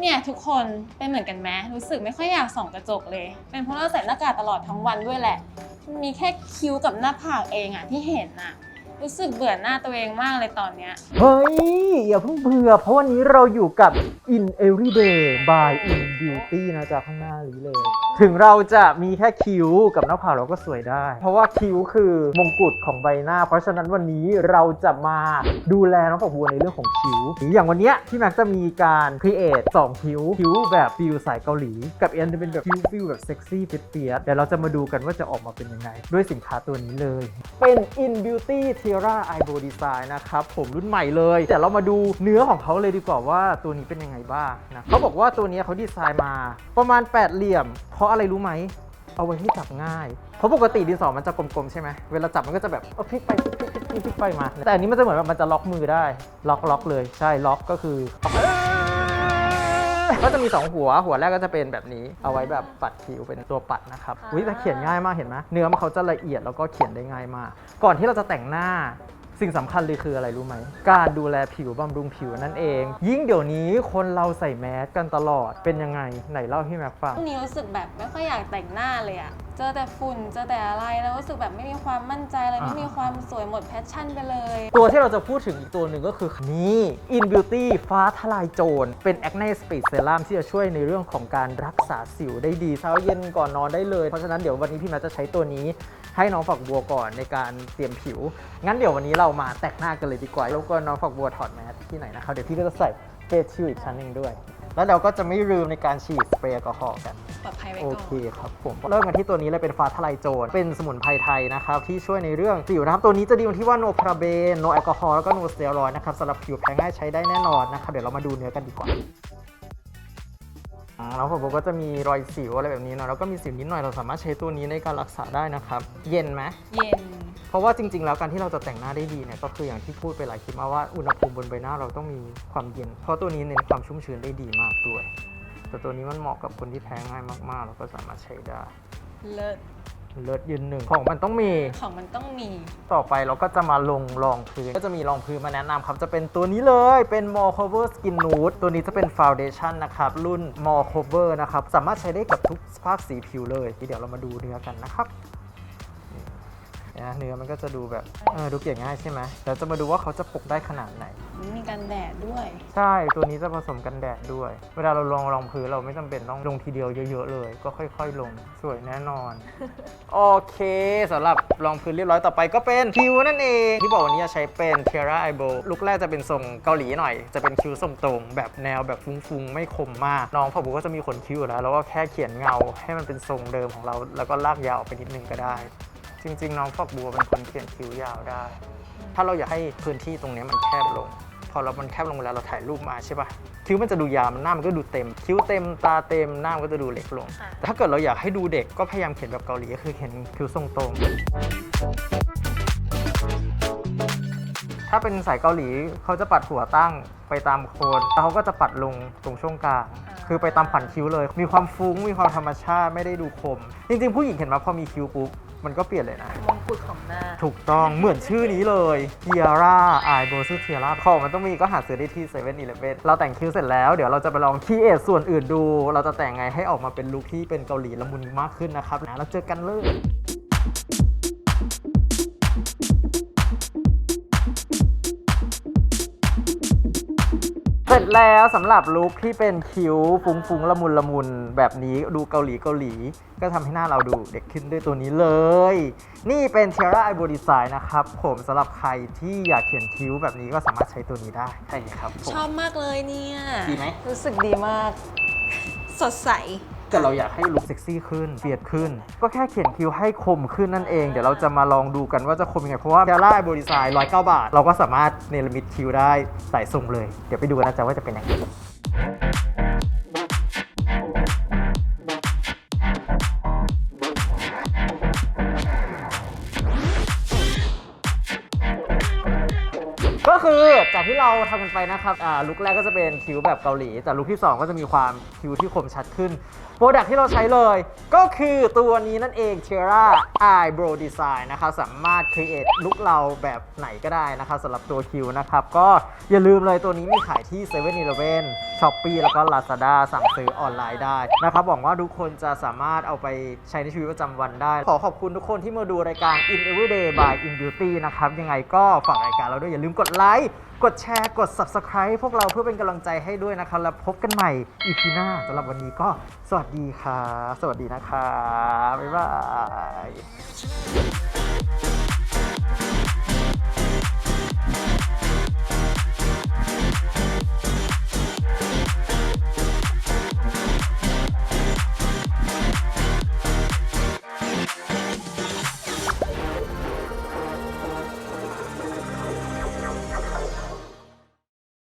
เนี่ยทุกคนเป็นเหมือนกันไหมรู้สึกไม่ค่อยอยากส่องกระจกเลย เป็นเพราะเราใส่หน้ากากตลอดทั้งวันด้วยแหละ มันมีแค่คิ้วกับหน้าผากเองอะที่เห็นอะรู้สึกเบื่อหน้าตัวเองมากเลยตอนเนี้ย เฮ้ย อย่าเพิ่งเบื่อ เพราะวันนี้เราอยู่กับ In Everyday by In Beauty นะจ๊ะข้างหน้านี้เลย ถึงเราจะมีแค่คิ้วกับหน้าผากเราก็สวยได้ เพราะว่าคิ้วคือมงกุฎของใบหน้า เพราะฉะนั้นวันนี้เราจะมาดูแลน้องฝักบัวในเรื่องของคิ้วอย่างวันเนี้ยพี่แม็กซ์จะมีการครีเอทสองคิ้วคิ้วแบบฟิลสายเกาหลี กับเอ็นจะเป็นแบบคิ้วฟิลแบบเซ็กซี่เปียดๆเดี๋ยวเราจะมาดูกันว่าจะออกมาเป็นยังไง ด้วยสินค้าตัวนี้เลย เป็น In Beauty Tiara Eyebrow Design นะครับผมรุ่นใหม่เลยแต่เรามาดูเนื้อของเขาเลยดีกว่าว่าตัวนี้เป็นยังไงบ้างนะเขาบอกว่าตัวนี้เขาดีไซน์มาประมาณ 8 เหลี่ยมเพราะอะไรรู้ไหม เอาไว้ให้จับง่าย เพราะปกติดินสอมันจะกลมๆใช่ไหมเวลาจับมันก็จะแบบเอาพลิกไปพลิกพลิกพลิกพลิกพลิกไปมา แต่อันนี้มันจะเหมือนแบบมันจะล็อกมือได้ ล็อกล็อกเลยใช่ล็อกก็คือก็จะมี 2 หัวหัวแรกก็จะเป็นแบบนี้เอาไว้แบบปัดคิ้วเป็นตัวปัดนะครับอ่าอุ้ยแต่เขียนง่ายมากเห็นไหมเนื้อมันเขาจะละเอียดแล้วก็เขียนได้ง่ายมาก ก่อนที่เราจะแต่งหน้า สิ่งสำคัญเลยคืออะไรรู้ไหม การดูแลผิวบำรุงผิวนั่นเอง ยิ่งเดี๋ยวนี้คนเราใส่แมสกันตลอดเป็นยังไงไหนเล่าให้แม็กฟัง ช่วงนี้รู้สึกแบบไม่ค่อยอยากแต่งหน้าเลยอะ เจอแต่ฝุ่นเจอแต่อะไรแล้วรู้สึกแบบไม่มีความมั่นใจเลยอ่าไม่มีความสวยหมดแพชชั่นไปเลย ตัวที่เราจะพูดถึงอีกตัวหนึ่งก็คือนี่ In Beauty ฟ้าทลายโจร เป็น Acne Speed Serum ที่จะช่วยในเรื่องของการรักษาสิวได้ดีเช้าเย็นก่อนนอนได้เลย เพราะฉะนั้นเดี๋ยววันนี้พี่แมทจะใช้ตัวนี้ให้น้องฝักบัวก่อนในการเตรียมผิว งั้นเดี๋ยววันนี้เรามาแต่งหน้ากันเลยดีกว่าแล้วก็น้องฝักบัวถอดแมสที่ไหนนะครับเดี๋ยวพี่ก็จะใส่เฟสชิลอีกชั้นหนึ่งด้วย แล้วเราก็จะไม่ลืมในการฉีดสเปรย์แอลกอฮอล์กัน ปลอดภัยไว้โอก่อนเคครับผมเริ่มกันที่ตัวนี้เลยเป็นฟ้าทลายโจรเป็นสมุนไพรไทยนะครับ ที่ช่วยในเรื่องผิวนะครับ ตัวนี้จะดีตรงที่ว่าโนพาราเบนโนแอลกอฮอล์แล้วก็โนสเตียรอยด์นะครับสำหรับผิวแพ้ง่ายใช้ได้แน่นอนนะครับ เดี๋ยวเรามาดูเนื้อกันดีกว่าอ่าแล้วผมก็จะมีรอยสิวอะไรแบบนี้เนาะแล้วก็มีสิวนิดหน่อยเราสามารถใช้ตัวนี้ในการรักษาได้นะครับ เย็นไหมเย็น เพราะว่าจริง ๆ แล้วการที่เราจะแต่งหน้าได้ดีเนี่ยก็คืออย่างที่พูดไปหลายคลิปมาว่าอุณหภูมิบนใบหน้าเราต้องมีความเย็น เพราะตัวนี้เน้นความชุ่มชื้นได้ดีมากด้วย แต่ตัวนี้มันเหมาะกับคนที่แพ้ง่ายมากๆ เราก็สามารถใช้ได้เลิศเลิศยืนหนึ่งของมันต้องมี ของมันต้องมี ต่อไปเราก็จะมาลงรองพื้น ก็จะมีรองพื้นมาแนะนำครับ จะเป็นตัวนี้เลย เป็น More Cover Skin Nude ตัวนี้จะเป็น Foundation นะครับ รุ่น More Cover นะครับ สามารถใช้ได้กับทุกสภาพสีผิวเลย เดี๋ยวเรามาดูเนื้อกันนะครับ นี่นะเนื้อมันก็จะดูแบบเออดูเกลี่ยง่ายใช่ไหมเดี๋ยวจะมาดูว่าเขาจะปกได้ขนาดไหนมีกันแดดด้วย ใช่ตัวนี้จะผสมกันแดดด้วย เวลาเราลงรองพื้นเราไม่จำเป็นต้องลงทีเดียวเยอะๆเลย ก็ค่อยๆลงสวยแน่นอน โอเคสำหรับรองพื้นเรียบร้อยต่อไปก็เป็นคิวนั่นเอง ที่บอกวันนี้จะใช้เป็น Terra Eyebrow ลุคแรกจะเป็นทรงเกาหลีหน่อย จะเป็นคิ้วทรงตรงแบบแนวแบบฟุ้งๆ ไม่คมมาก น้องฝาบุก็จะมีขนคิ้วอยู่แล้ว แล้วก็แค่เขียนเงาให้มันเป็นทรงเดิมของเรา แล้วก็ลากยาวออกไปนิดนึงก็ได้ จริง ๆ น้องฝักบัวเป็นคนเขียนคิ้วยาวได้ ถ้าเราอยากให้พื้นที่ตรงนี้มันแคบลง พอเรา มันแคบลงเวลาเราถ่ายรูปมาใช่ปะคิ้วมันจะดูยาวมันหน้ามันก็ดูเต็ม คิ้วเต็มตาเต็มหน้ามันก็จะดูเล็กลงค่ะแต่ถ้าเกิดเราอยากให้ดูเด็กก็พยายามเขียนแบบเกาหลีก็คือเขียนคิ้วทรงตรงถ้าเป็นสายเกาหลีเขาจะปัดหัวตั้งไปตามโคนแล้วเขาก็จะปัดลงตรงช่วงกลาง คือไปตามผันคิ้วเลย มีความฟุ้ง มีความธรรมชาติ ไม่ได้ดูคม จริงๆ ผู้หญิงเห็นไหมพอมีคิ้วปุ๊บ มันก็เปลี่ยนเลยนะ มงกุฎของหน้าถูกต้องเหมือนชื่อนี้เลยเทียร่าไอโบซูเทียร่าของมันต้องมีก็หาซื้อได้ที่เซเว่นอีเลฟเว่นเราแต่งคิ้วเสร็จแล้วเดี๋ยวเราจะไปลองคีเอทส่วนอื่นดู เราจะแต่งไงให้ออกมาเป็นลุคที่เป็นเกาหลีละมุนมากขึ้นนะครับนะแล้วเจอกันเลย เสร็จแล้วสำหรับลุคที่เป็นคิ้วฟุ้งๆละมุนละมุนแบบนี้ดูเกาหลีเกาหลี ก็ทำให้หน้าเราดูเด็กขึ้นด้วยตัวนี้เลย นี่เป็น Terra Eyebrow Design นะครับ ผมสำหรับใครที่อยากเขียนคิ้วแบบนี้ก็สามารถใช้ตัวนี้ได้ใช่ครับผมชอบมากเลยเนี่ย ดีไหม รู้สึกดีมาก สดใส แต่เราอยากให้ลุคเซ็กซี่ขึ้นเฟียดขึ้น ก็แค่เขียนคิ้วให้คมขึ้นนั่นเอง เดี๋ยวเราจะมาลองดูกันว่าจะคมยังไง เพราะว่า Terra Eyebrow Design 109บาท เราก็สามารถเนรมิตคิ้วได้ใส่ทรงเลย เดี๋ยวไปดูกันนะจ๊ะว่าจะเป็นยังไงก็คือจากที่เราทำกันไปนะครับอ่าลุคแรกก็จะเป็นคิ้วแบบเกาหลี แต่ลุคที่ 2 ก็จะมีความคิ้วที่คมชัดขึ้น โปรดักที่เราใช้เลย ก็คือตัวนี้นั่นเอง Terra Eyebrow Design นะครับสามารถ create ลุคเราแบบไหนก็ได้นะครับสำหรับตัวคิวนะครับ ก็อย่าลืมเลยตัวนี้มีขายที่7 e เ e ่ e อ Shopee แล้วก็ Lazada สั่งซื้อออนไลน์ได้นะครับหวังว่าทุกคนจะสามารถเอาไปใช้ในชีวิตประจำวันได้ ขอขอบคุณทุกคนที่มาดูรายการ In Everyday by In Beauty นะครับยังไงก็ฝากรายการเราด้วยอย่าลืมกดไลค์ กดแชร์กด Subscribe พวกเราเพื่อเป็นกำลังใจให้ด้วยนะครับแล้วพบกันใหม่ EP หน้าสำหรับวันนี้ก็สวัสดีครับสวัสดีนะครับบ๊ายบาย